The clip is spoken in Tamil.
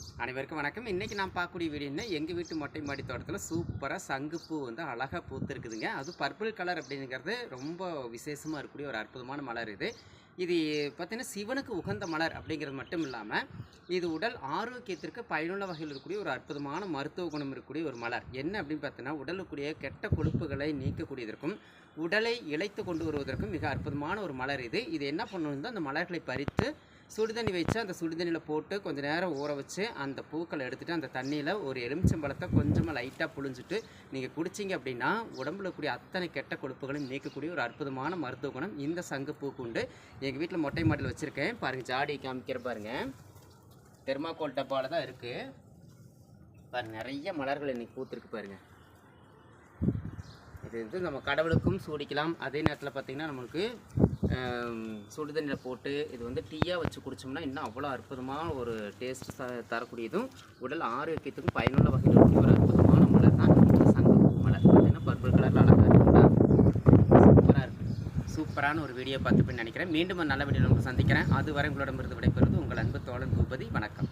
அனைவருக்கும் வணக்கம். இன்றைக்கி நான் பார்க்கக்கூடிய வீடியோன்னா எங்கள் வீட்டு மொட்டை மாடி தோட்டத்தில் சூப்பராக சங்குப்பூ வந்து அழகாக பூத்துருக்குதுங்க. அது பர்பிள் கலர் அப்படிங்கிறது ரொம்ப விசேஷமாக இருக்கக்கூடிய ஒரு அற்புதமான மலர் இது. இது பார்த்திங்கன்னா சிவனுக்கு உகந்த மலர் அப்படிங்கிறது மட்டும் இல்லாமல் இது உடல் ஆரோக்கியத்திற்கு பயனுள்ள வகையில் இருக்கக்கூடிய ஒரு அற்புதமான மருத்துவ குணம் இருக்கக்கூடிய ஒரு மலர். என்ன அப்படின்னு பார்த்தீங்கன்னா உடலுக்குரிய கெட்ட கொழுப்புகளை நீக்கக்கூடியதற்கும் உடலை இழைத்து கொண்டு வருவதற்கும் மிக அற்புதமான ஒரு மலர் இது. இது என்ன பண்ணணும்னா அந்த மலர்களை பறித்து சுடுதண்ணி வச்சு அந்த சுடுதண்ணியில் போட்டு கொஞ்சம் நேரம் ஊற வச்சு அந்த பூக்களை எடுத்துகிட்டு அந்த தண்ணியில் ஒரு எலுமிச்சம்பழத்தை கொஞ்சமாக லைட்டாக புழிஞ்சிட்டு நீங்கள் குடிச்சிங்க அப்படின்னா உடம்புல கூடிய அத்தனை கெட்ட கொழுப்புகளையும் நீக்கக்கூடிய ஒரு அற்புதமான மருத்துவ குணம் இந்த சங்கு பூக்கு உண்டு. எங்கள் வீட்டில் மொட்டை மாட்டில் வச்சுருக்கேன். பாருங்கள் ஜாடி காமிக்கிற பாருங்கள் தெர்மாக்கோல் டப்பாவில் தான் இருக்குது பாருங்க நிறைய மலர்கள் இன்னைக்கு பூத்திருக்கு பாருங்கள் இது வந்து நம்ம கடவுளுக்கும் சூடிக்கலாம். அதே நேரத்தில் பார்த்திங்கன்னா நம்மளுக்கு சுடுதண்ணியில் போட்டு இது வந்து டீயாக வச்சு குடித்தோம்னா இன்னும் அவ்வளோ அற்புதமான ஒரு டேஸ்ட் தரக்கூடியதும் உடல் ஆரோக்கியத்துக்கும் பயனுள்ள வகையில் இருக்கக்கூடிய ஒரு அற்புதமான மலர் தான் இந்த சங்கப்பூ மலர். பார்த்தீங்கன்னா பர்பிள் கலரில் அழகாக இருக்குங்களா சூப்பராக இருக்குது சூப்பரான ஒரு வீடியோ பார்த்துப்பேன்னு நினைக்கிறேன். மீண்டும் ஒரு நல்ல வீடியோ உங்களுக்கு சந்திக்கிறேன். அதுவரை உங்களிடமிருந்து விடைபெறுவது உங்கள் அன்பு தோழன் பூபதி. வணக்கம்.